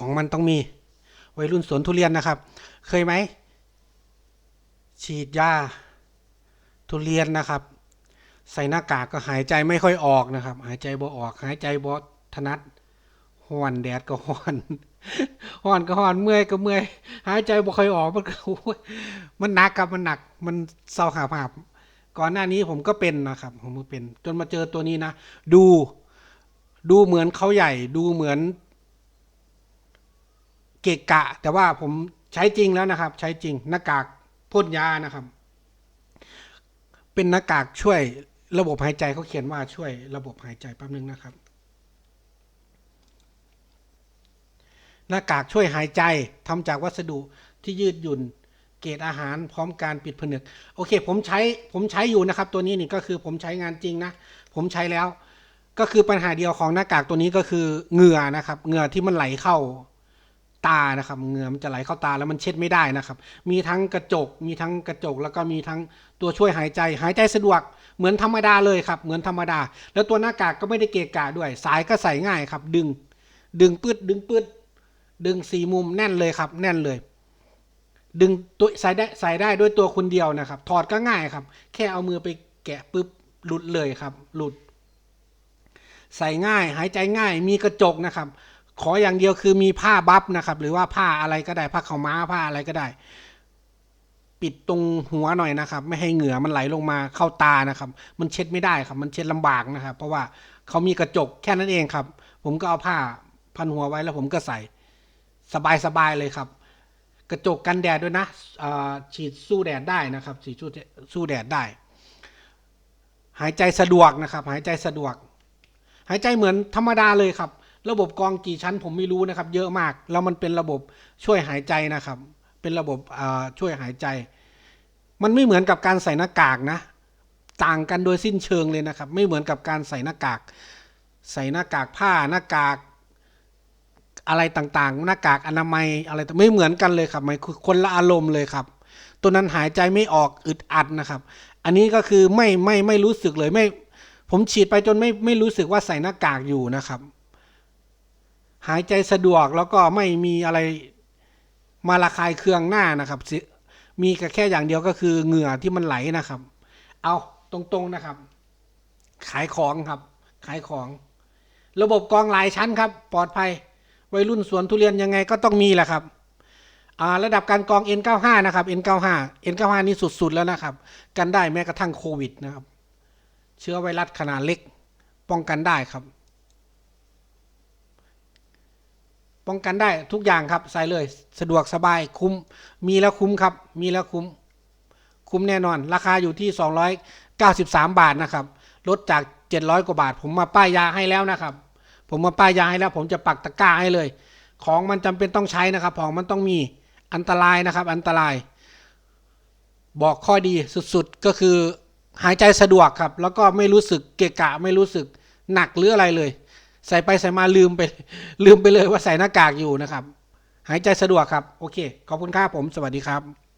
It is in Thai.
ของมันต้องมี วัยรุ่นสวนทุเรียนนะครับ เคยไหม ฉีดยาทุเรียนนะครับ ใส่หน้ากากก็หายใจไม่ค่อยออกนะครับ หายใจบ่ออก หายใจบ่ถนัดห้อนแดดก็ห้อนห้อนก็ห้อนเมื่อยก็เมื่อยหายใจบ่ค่อยออกมันก็มันหนักครับมันหนัก มันเศร้าขาภาพก่อนหน้านี้ผมก็เป็นนะครับ ผมก็เป็น จนมาเจอตัวนี้นะ ดู ดูเหมือนเขาใหญ่ ดูเหมือน เกะกะ แต่ว่าผมใช้จริงแล้วนะครับ ใช้จริงหน้ากากพ่นยานะครับ เป็นหน้ากากช่วยระบบหายใจเขาเขียนว่าช่วยระบบหายใจแป๊บนึงนะครับ หน้ากากช่วยหายใจทำจากวัสดุที่ยืดหยุ่นเกรดอาหารพร้อมการปิดผนึก โอเค ผมใช้ผมใช้อยู่นะครับ ตัวนี้นี่ก็คือผมใช้งานจริงนะ ผมใช้แล้ว ก็คือปัญหาเดียวของหน้ากากตัวนี้ก็คือเหงื่อนะครับ เหงื่อที่มันไหลเข้า ตานะครับเหงื่อมันจะไหลเข้าตาแล้วมันเช็ดไม่ได้นะครับ มีทั้งกระจก มีทั้งกระจก แล้วก็มีทั้งตัวช่วยหายใจ หายใจสะดวกเหมือนธรรมดาเลยครับ เหมือนธรรมดา แล้วตัวหน้ากากก็ไม่ได้เกะกะด้วย สายก็ใส่ง่ายครับ ดึง ดึงปืดดึงปืดดึงสี่มุมแน่นเลยครับ แน่นเลย ดึงตัวใส่ได้ใส่ได้ด้วยตัวคนเดียวนะครับ ถอดก็ง่ายครับ แค่เอามือไปแกะปุ๊บหลุดเลยครับ หลุด ใส่ง่าย หายใจง่าย มีกระจกนะครับ ขออย่างเดียวคือมีผ้าบัฟนะครับ หรือว่าผ้าอะไรก็ได้ผ้าขาวม้าผ้าอะไรก็ได้ ปิดตรงหัวหน่อยนะครับ ไม่ให้เหงื่อมันไหลลงมาเข้าตานะครับ มันเช็ดไม่ได้ครับ มันเช็ดลำบากนะครับ เพราะว่าเขามีกระจกแค่นั้นเองครับ ผมก็เอาผ้าพันหัวไว้แล้วผมก็ใส่สบายๆเลยครับ กระจกกันแดดด้วยนะฉีดสู้แดดได้นะครับฉีดสู้แดดได้ หายใจสะดวกนะครับ หายใจสะดวก หายใจเหมือนธรรมดาเลยครับ ระบบกรองกี่ชั้นผมไม่รู้นะครับ เยอะมาก แล้วมันเป็นระบบช่วยหายใจนะครับ เป็นระบบช่วยหายใจ มันไม่เหมือนกับการใส่หน้ากากนะ ต่างกันโดยสิ้นเชิงเลยนะครับ ไม่เหมือนกับการใส่หน้ากาก ใส่หน้ากากผ้าหน้ากากอะไรต่างๆ หน้ากากอนามัยอะไรต่างไม่เหมือนกันเลยครับมันคือคนละอารมณ์เลยครับ ตัวนั้นหายใจไม่ออกอึดอัดนะครับ อันนี้ก็คือไม่ไม่ไม่รู้สึกเลยไม่ ผมฉีดไปจนไม่ไม่รู้สึกว่าใส่หน้ากากอยู่นะครับ หายใจสะดวกแล้วก็ไม่มีอะไรมาระคายเคืองหน้านะครับมีแค่อย่างเดียวก็คือเหงื่อที่มันไหลนะครับ เอาตรงๆนะครับ ขายของครับ ขายของ ระบบกองหลายชั้นครับ ปลอดภัย วัยรุ่นสวนทุเรียนยังไงก็ต้องมีแหละครับระดับการกอง N95 นะครับ N95 N95 นี่สุดๆแล้วนะครับ กันได้แม้กระทั่งโควิดนะครับ เชื้อไวรัสขนาดเล็ก ป้องกันได้ครับ ป้องกันได้ทุกอย่างครับใส่เลย สะดวกสบายคุ้ม มีแล้วคุ้มครับ มีแล้วคุ้ม คุ้มแน่นอน ราคาอยู่ที่ 293 บาทนะครับ ลดจาก 700 กว่าบาท ผมมาป้ายยาให้แล้วนะครับ ผมมาป้ายยาให้แล้ว ผมจะปักตะกร้าให้เลย ของมันจำเป็นต้องใช้นะครับ ของมันต้องมีอันตรายนะครับ อันตราย บอกข้อดีสุดๆก็คือหายใจสะดวกครับ แล้วก็ไม่รู้สึกเกะกะไม่รู้สึกหนักหรืออะไรเลย ใส่ไปใส่มาลืมไป ลืมไปเลยว่าใส่หน้ากากอยู่นะครับ หายใจสะดวกครับ โอเค ขอบคุณครับผม สวัสดีครับ